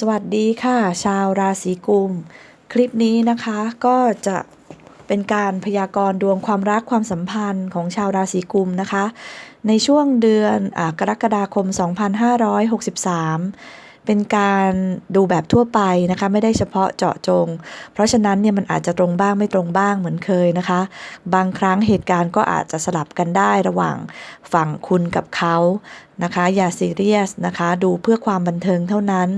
สวัสดีค่ะ ชาวราศีกุม คลิปนี้นะคะก็จะเป็นการพยากรณ์ดวงความรักความสัมพันธ์ของชาวราศีกุมนะคะ ในช่วงเดือนอกรกฎาคม 2563 เป็นการดูแบบทั่วไปนะคะ ไม่ได้เฉพาะเจาะจง เพราะฉะนั้นเนี่ยมันอาจจะตรงบ้างไม่ตรงบ้างเหมือนเคยนะคะ บางครั้งเหตุการณ์ก็อาจจะสลับกันได้ระหว่างฝั่งคุณกับเขานะคะ อย่าซีเรียสนะคะ ดูเพื่อความบันเทิงเท่านั้น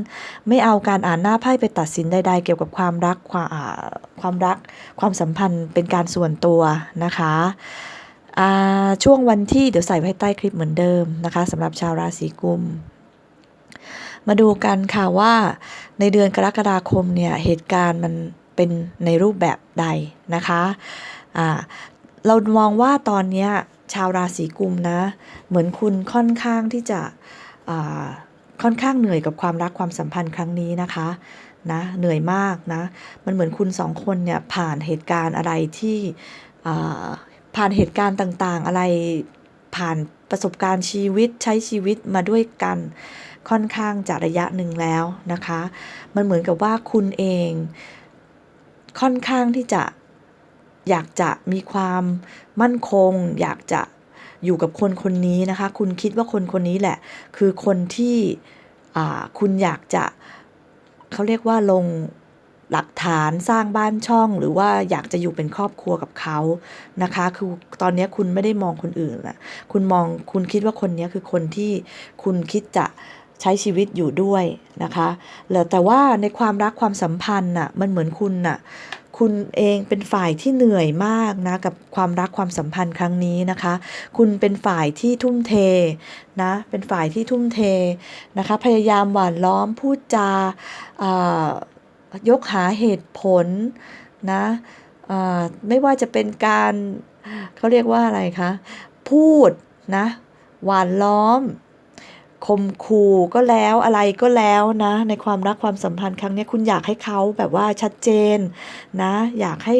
ไม่เอาการอ่านหน้าไพ่ไปตัดสินใดๆเกี่ยวกับความรักความความรัก ความสัมพันธ์เป็นการส่วนตัวนะคะช่วงวันที่เดี๋ยวใส่ไว้ใต้คลิปเหมือนเดิมนะคะสำหรับชาวราศีกุม มาดูกันค่ะว่าในเดือนกรกฎาคมเนี่ยเหตุการณ์มันเป็นในรูปแบบใดนะคะอ่าเรามองว่าตอนนี้ชาวราศีกุมนะ เหมือนคุณค่อนข้างที่จะค่อนข้างเหนื่อยกับความรักความสัมพันธ์ครั้งนี้นะคะนะเหนื่อยมากนะ มันเหมือนคุณสองคนเนี่ยผ่านเหตุการณ์อะไรที่ผ่านเหตุการณ์ต่างๆ อะไรผ่านประสบการณ์ชีวิตใช้ชีวิตมาด้วยกัน ค่อนข้างจะระยะหนึ่งแล้วนะคะ มันเหมือนกับว่าคุณเอง ค่อนข้างที่จะอยากจะมีความมั่นคง อยากจะอยู่กับคนคนนี้นะคะ คุณคิดว่าคนคนนี้แหละ คือคนที่คุณอยากจะเขาเรียกว่าลงหลักฐานสร้างบ้านช่อง หรือว่าอยากจะอยู่เป็นครอบครัวกับเขานะคะ คือตอนนี้คุณไม่ได้มองคนอื่นนะคุณมองคุณคิดว่าคนนี้คือคนที่คุณคิดจะ ใช้ชีวิตอยู่ด้วยนะคะแต่ว่าในความรักความสัมพันธ์น่ะมันเหมือนคุณน่ะคุณเองเป็นฝ่ายที่เหนื่อยมากนะกับความรักความสัมพันธ์ครั้งนี้นะคะ คุณเป็นฝ่ายที่ทุ่มเทนะเป็นฝ่ายที่ทุ่มเทนะคะพยายามหวานล้อมพูดจายกหาเหตุผลนะไม่ว่าจะเป็นการเขาเรียกว่าอะไรคะพูดนะหวานล้อม คมคู่ก็แล้วอะไรก็แล้วนะ ในความรักความสัมพันธ์ครั้งนี้คุณอยากให้เขาแบบว่าชัดเจนนะ อยากให้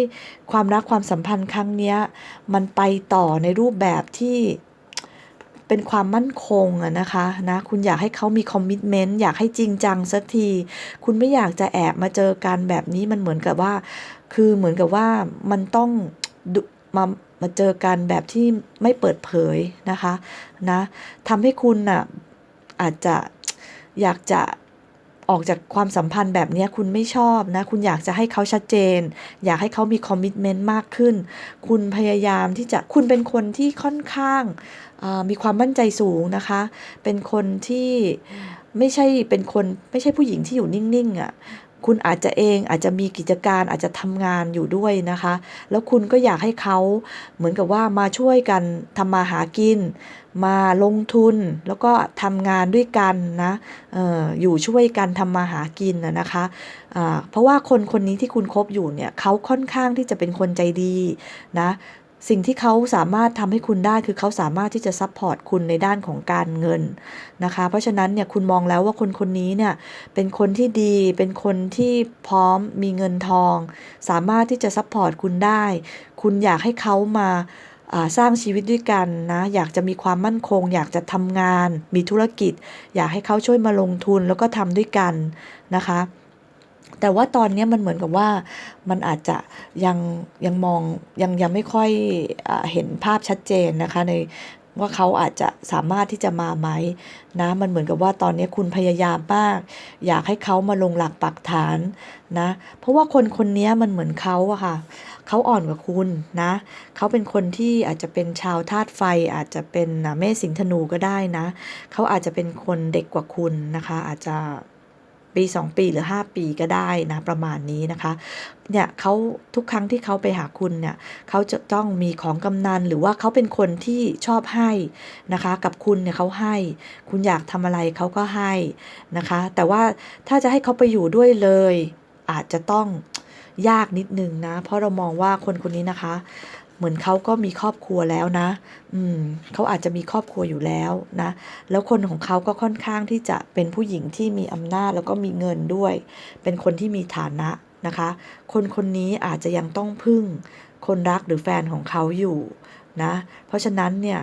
ความรักความสัมพันธ์ครั้งนี้มันไปต่อในรูปแบบที่เป็นความมั่นคงอะนะคะนะคุณอยากให้เขามีคอมมิชเมนต์อยากให้จริงจังสักที คุณไม่อยากจะแอบมาเจอกันแบบนี้มันเหมือนกับว่า คือเหมือนกับว่ามันต้องมามาเจอกันแบบที่ไม่เปิดเผยนะคะนะทำให้คุณอะ อาจจะอยากจะออกจากความสัมพันธ์แบบนี้คุณไม่ชอบนะ คุณอยากจะให้เขาชัดเจน อยากให้เขามีคอมมิชเมนต์มากขึ้น คุณพยายามที่จะคุณเป็นคนที่ค่อนข้างมีความมั่นใจสูงนะคะ เป็นคนที่ไม่ใช่เป็นคนไม่ใช่ผู้หญิงที่อยู่นิ่งๆอะ่ะ คุณอาจจะเองอาจจะมีกิจการอาจจะทำงานอยู่ด้วยนะคะ แล้วคุณก็อยากให้เขาเหมือนกับว่ามาช่วยกันทำมาหากิน มาลงทุนแล้วก็ทำงานด้วยกันนะอออยู่ช่วยกันทำมาหากินนะคะะเพราะว่าคนคนนี้ที่คุณคบอยู่เนี่ยเขาค่อนข้างที่จะเป็นคนใจดีนะ สิ่งที่เขาสามารถทำให้คุณได้คือเขาสามารถที่จะซัพพอร์ตคุณในด้านของการเงินนะคะ เพราะฉะนั้นเนี่ยคุณมองแล้วว่าคนคนนี้เนี่ยเป็นคนที่ดี เป็นคนที่พร้อมมีเงินทอง สามารถที่จะซัพพอร์ตคุณได้ คุณอยากให้เขามาสร้างชีวิตด้วยกันนะ อยากจะมีความมั่นคง อยากจะทำงาน มีธุรกิจ อยากให้เขาช่วยมาลงทุนแล้วก็ทำด้วยกันนะคะ แต่ว่าตอนนี้มันเหมือนกับว่ามันอาจจะยังยังมองยังยังไม่ค่อยอเห็นภาพชัดเจนนะคะในว่าเขาอาจจะสามารถที่จะมาไหมนะมันเหมือนกับว่าตอนนี้คุณพยายามมาก อยากให้เขามาลงหลักปักฐานนะเพราะว่าคนคนนี้มันเหมือนเขาอะค่ะเขาอ่อนกว่าคุณนะเขาเป็นคนที่อาจจะเป็นชาวธาตุไฟ อาจจะเป็นแม่สิงธนูก็ได้นะเขาอาจจะเป็นคนเด็กกว่าคุณนะคะ อาจจะ ปี 2 ปีหรือ 5 ปีก็ได้นะประมาณนี้นะคะเนี่ยเขาทุกครั้งที่เขาไปหาคุณเนี่ยเขาจะต้องมีของกำนันหรือว่าเขาเป็นคนที่ชอบให้นะคะ กับคุณเนี่ยเขาให้ คุณอยากทำอะไรเขาก็ให้นะคะ แต่ว่าถ้าจะให้เขาไปอยู่ด้วยเลย อาจจะต้องยากนิดนึงนะ เพราะเรามองว่าคนคนนี้นะคะ เหมือนเขาก็มีครอบครัวแล้วนะ อืมเขาอาจจะมีครอบครัวอยู่แล้วนะ แล้วคนของเขาก็ค่อนข้างที่จะเป็นผู้หญิงที่มีอำนาจแล้วก็มีเงินด้วย เป็นคนที่มีฐานะนะคะ คนคนนี้อาจจะยังต้องพึ่ง คนรักหรือแฟนของเขาอยู่นะ เพราะฉะนั้นเนี่ย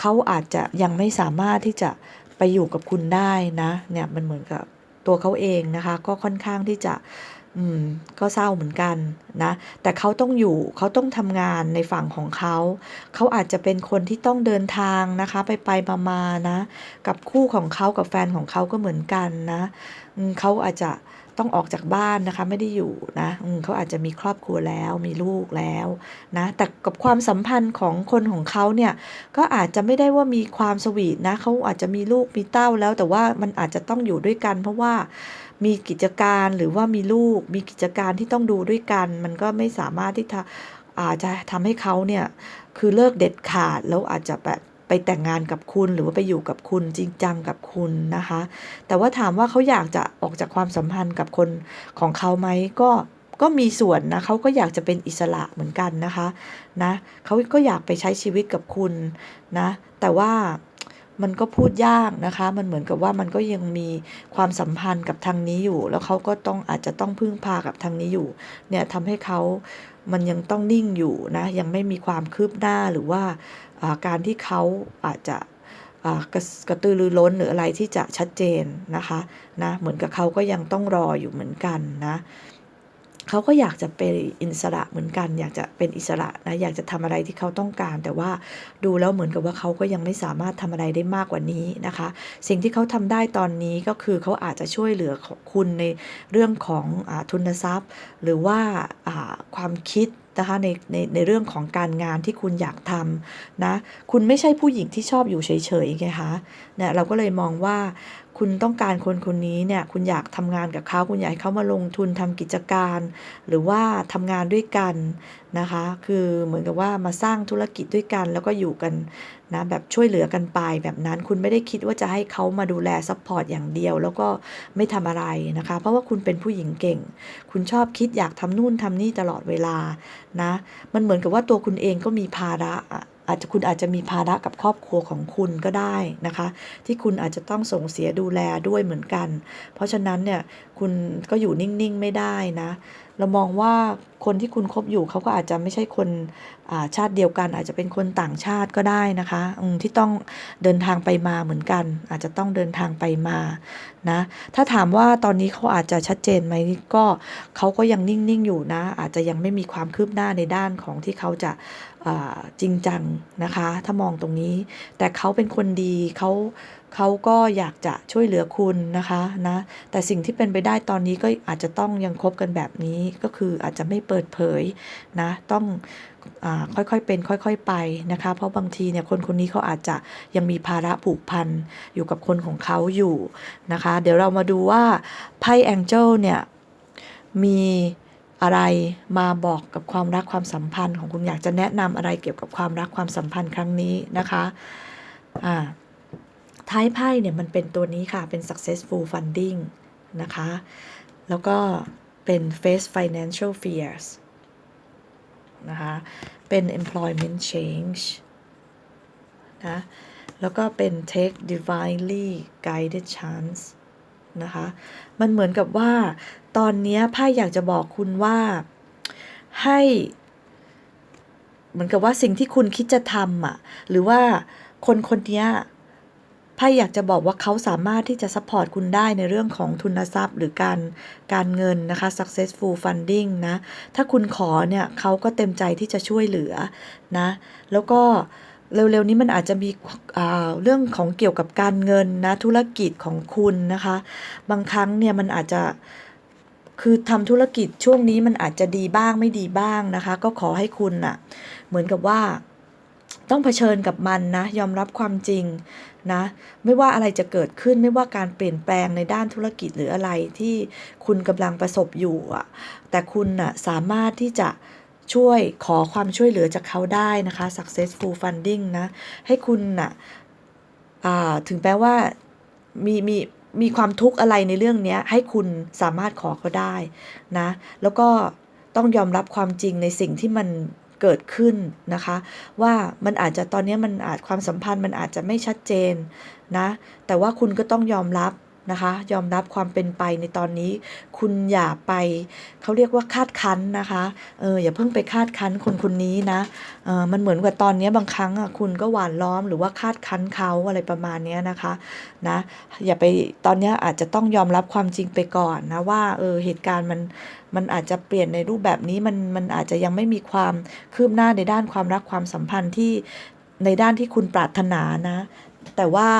เขาอาจจะยังไม่สามารถที่จะไปอยู่กับคุณได้นะ เนี่ยมันเหมือนกับตัวเขาเองนะคะ ก็ค่อนข้างที่จะ อืมก็เศร้าเหมือนกันนะ แต่เขาต้องอยู่เขาต้องทำงานในฝั่งของเขา เขาอาจจะเป็นคนที่ต้องเดินทางนะคะ ไปไปมามานะ กับคู่ของเขากับแฟนของเขาก็เหมือนกันนะเขาอาจจะต้องออกจากบ้านนะคะ ไม่ได้อยู่นะเขาอาจจะมีครอบครัวแล้วมีลูกแล้วนะ แต่กับความสัมพันธ์ของคนของเขาเนี่ย ก็อาจจะไม่ได้ว่ามีความสวีทนะเขาอาจจะมีลูกมีเต้าแล้ว แต่ว่ามันอาจจะต้องอยู่ด้วยกันเพราะว่า มีกิจการหรือว่ามีลูก มีกิจการที่ต้องดูด้วยกัน มันก็ไม่สามารถที่จะอาจจะทำให้เขาเนี่ยคือเลิกเด็ดขาดแล้วอาจจะแบบไปแต่งงานกับคุณหรือว่าไปอยู่กับคุณจริงจังกับคุณนะคะ แต่ว่าถามว่าเขาอยากจะออกจากความสัมพันธ์กับคนของเขาไหมก็ก็มีส่วนนะเขาก็อยากจะเป็นอิสระเหมือนกันนะคะนะเขาก็อยากไปใช้ชีวิตกับคุณนะ แต่ว่า มันก็พูดยากนะคะ มันเหมือนกับว่ามันก็ยังมีความสัมพันธ์กับทางนี้อยู่ แล้วเขาก็ต้องอาจจะต้องพึ่งพากับทางนี้อยู่ เนี่ยทำให้เขามันยังต้องนิ่งอยู่นะ ยังไม่มีความคืบหน้าหรือว่าการที่เขาอาจจะกระกระตือรือร้นหรืออะไรที่จะชัดเจนนะคะนะเหมือนกับเขาก็ยังต้องรออยู่เหมือนกันนะ เขาก็อยากจะเป็นอิสระเหมือนกัน อยากจะเป็นอิสระนะอยากจะทำอะไรที่เขาต้องการ แต่ว่าดูแล้วเหมือนกับว่าเขาก็ยังไม่สามารถทำอะไรได้มากกว่านี้นะคะ สิ่งที่เขาทำได้ตอนนี้ก็คือเขาอาจจะช่วยเหลือคุณในเรื่องของอทุนทรัพย์ หรือว่าความคิดนะคะในในในเรื่องของการงานที่คุณอยากทำนะ คุณไม่ใช่ผู้หญิงที่ชอบอยู่เฉยๆไงคะเนี่ยเราก็เลยมองว่าคุณต้องการคนคนนี้เนี่ยคุณอยากทำงานกับเขาคุณอยากให้เขามาลงทุนทำกิจการ หรือว่าทำงานด้วยกันนะคะ คือเหมือนกับว่ามาสร้างธุรกิจด้วยกัน แล้วก็อยู่กันนะแบบช่วยเหลือกันไปแบบนั้นคุณไม่ได้คิดว่าจะให้เขามาดูแลซัพพอร์ตอย่างเดียว แล้วก็ไม่ทำอะไรนะคะ เพราะว่าคุณเป็นผู้หญิงเก่ง คุณชอบคิดอยากทำนู่นทำนี่ตลอดเวลานะมันเหมือนกับว่าตัวคุณเองก็มีภาระ อาจจะคุณอาจจะมีภาระกับครอบครัวของคุณก็ได้นะคะ ที่คุณอาจจะต้องส่งเสียดูแลด้วยเหมือนกัน เพราะฉะนั้นเนี่ยคุณก็อยู่นิ่งๆไม่ได้นะ เรามองว่าคนที่คุณคบอยู่เขาก็อาจจะไม่ใช่คนชาติเดียวกัน อาจจะเป็นคนต่างชาติก็ได้นะคะที่ต้องเดินทางไปมาเหมือนกัน อาจจะต้องเดินทางไปมานะถ้าถามว่าตอนนี้เขาอาจจะชัดเจนไหมก็เขาก็ยังนิ่งๆอยู่นะ อาจจะยังไม่มีความคืบหน้าในด้านของที่เขาจะ จริงจังนะคะ ถ้ามองตรงนี้ แต่เขาเป็นคนดีเขาเขาก็อยากจะช่วยเหลือคุณนะคะนะ แต่สิ่งที่เป็นไปได้ตอนนี้ก็อาจจะต้องยังคบกันแบบนี้ก็คืออาจจะไม่เปิดเผยนะ ต้องค่อยๆเป็นค่อยๆไปนะคะ เพราะบางทีเนี่ยคนคนนี้เขาอาจจะยังมีภาระผูกพันอยู่กับคนของเขาอยู่นะคะ เดี๋ยวเรามาดูว่าไพ่แองเจิลเนี่ยมี อะไรมาบอกกับความรักความสัมพันธ์ของคุณอยากจะแนะนำอะไรเกี่ยวกับความรักความสัมพันธ์ครั้งนี้นะคะอ่าท้ายไพ่เนี่ยมันเป็นตัวนี้ค่ะเป็น successful funding นะคะ แล้วก็เป็น face financial fears นะคะ เป็น employment change นะ แล้วก็เป็น take divinely guided chance นะคะ มันเหมือนกับว่า ตอนนี้ไพ่อยากจะบอกคุณว่าให้ เหมือนกับว่าสิ่งที่คุณคิดจะทำอะ หรือว่าคนคนนี้ไพ่อยากจะบอกว่าเขาสามารถที่จะซัพพอร์ตคุณได้ในเรื่องของทุนทรัพย์ หรือการการเงินนะคะ successful funding นะ ถ้าคุณขอเนี่ยเขาก็เต็มใจที่จะช่วยเหลือนะ แล้วก็ เร็วๆนี้มันอาจจะมีเรื่องของเกี่ยวกับการเงินนะธุรกิจของคุณนะคะ บางครั้งเนี่ยมันอาจจะคือทำธุรกิจช่วงนี้มันอาจจะดีบ้างไม่ดีบ้างนะคะ ก็ขอให้คุณอะ่ะเหมือนกับว่า ต้องเผชิญกับมันนะ ยอมรับความจริงนะ ไม่ว่าอะไรจะเกิดขึ้นไม่ว่าการเปลี่ยนแปลงในด้านธุรกิจหรืออะไรที่คุณกำลังประสบอยู่อะแต่คุณน่ะสามารถที่จะ ช่วยขอความช่วยเหลือจากเขาได้นะคะ successful funding นะ ให้คุณน่ะถึงแม้ว่ามีมีมีความทุกข์อะไรในเรื่องนี้ให้คุณสามารถขอเขาได้นะ แล้วก็ต้องยอมรับความจริงในสิ่งที่มันเกิดขึ้นนะคะ ว่ามันอาจจะตอนนี้มันอาจความสัมพันธ์มันอาจจะไม่ชัดเจนนะ แต่ว่าคุณก็ต้องยอมรับ นะคะ ยอมรับความเป็นไปในตอนนี้ คุณอย่าไปเขาเรียกว่าคาดคั้นนะคะเอออย่าเพิ่งไปคาดคั้นคนคนนี้นะเออมันเหมือนกับตอนนี้บางครั้งอะคุณก็หวานล้อมหรือว่าคาดคั้นเขาอะไรประมาณนี้นะคะนะอย่าไปตอนนี้อาจจะต้องยอมรับความจริงไปก่อนนะว่าเออเหตุการณ์มันมันอาจจะเปลี่ยนในรูปแบบนี้มันมันอาจจะยังไม่มีความคืบหน้าในด้านความรักความสัมพันธ์ที่ในด้านที่คุณปรารถนานะ แต่ว่า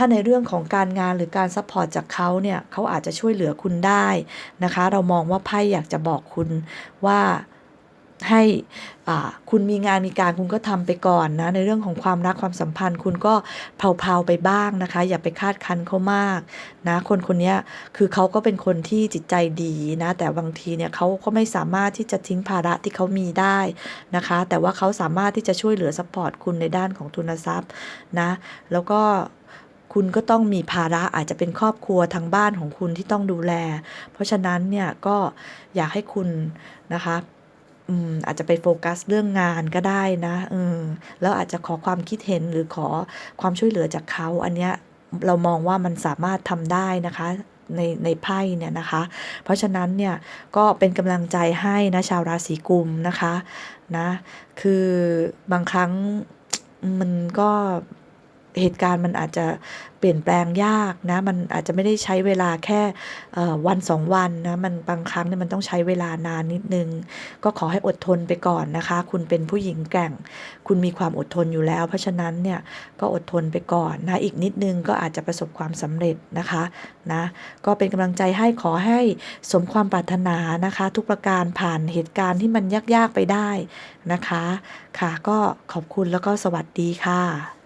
ถ้าในเรื่องของการงานหรือการซัพพอร์ตจากเขาเนี่ยเขาอาจจะช่วยเหลือคุณได้นะคะ เรามองว่าไพ่อยากจะบอกคุณว่าให้คุณมีงานมีการคุณก็ทำไปก่อนนะในเรื่องของความรักความสัมพันธ์ คุณก็เผาๆไปบ้างนะคะ อย่าไปคาดคั้นเขามากนะคนคนนี้คือเขาก็เป็นคนที่จิตใจดีนะแต่บางทีเนี่ยเขาก็ไม่สามารถที่จะทิ้งภาระที่เขามีได้นะคะ แต่ว่าเขาสามารถที่จะช่วยเหลือซัพพอร์ตคุณในด้านของทุนทรัพย์นะแล้วก็ คุณก็ต้องมีภาระอาจจะเป็นครอบครัวทางบ้านของคุณที่ต้องดูแล เพราะฉะนั้นเนี่ยก็อยากให้คุณนะคะอืมอาจจะไปโฟกัสเรื่องงานก็ได้นะเออแล้วอาจจะขอความคิดเห็นหรือขอความช่วยเหลือจากเขา อันเนี้ยเรามองว่ามันสามารถทำได้นะคะในในไพ่เนี่ยนะคะ เพราะฉะนั้นเนี่ยก็เป็นกำลังใจให้นะชาวราศีกุมนะคะนะคือบางครั้งมันก็ เหตุการณ์มันอาจจะเปลี่ยนแปลงยากนะมันอาจจะไม่ได้ใช้เวลาแค่วันสองวันนะมันบางครั้งเนี่ยมันต้องใช้เวลานานนิดนึง ก็ขอให้อดทนไปก่อนนะคะ คุณเป็นผู้หญิงแกร่ง คุณมีความอดทนอยู่แล้ว เพราะฉะนั้นเนี่ยก็อดทนไปก่อนนะอีกนิดนึงก็อาจจะประสบความสำเร็จนะคะนะก็เป็นกำลังใจให้ขอให้สมความปรารถนานะคะ ทุกประการผ่านเหตุการณ์ที่มันยากๆไปได้นะคะค่ะก็ขอบคุณแล้วก็สวัสดีค่ะ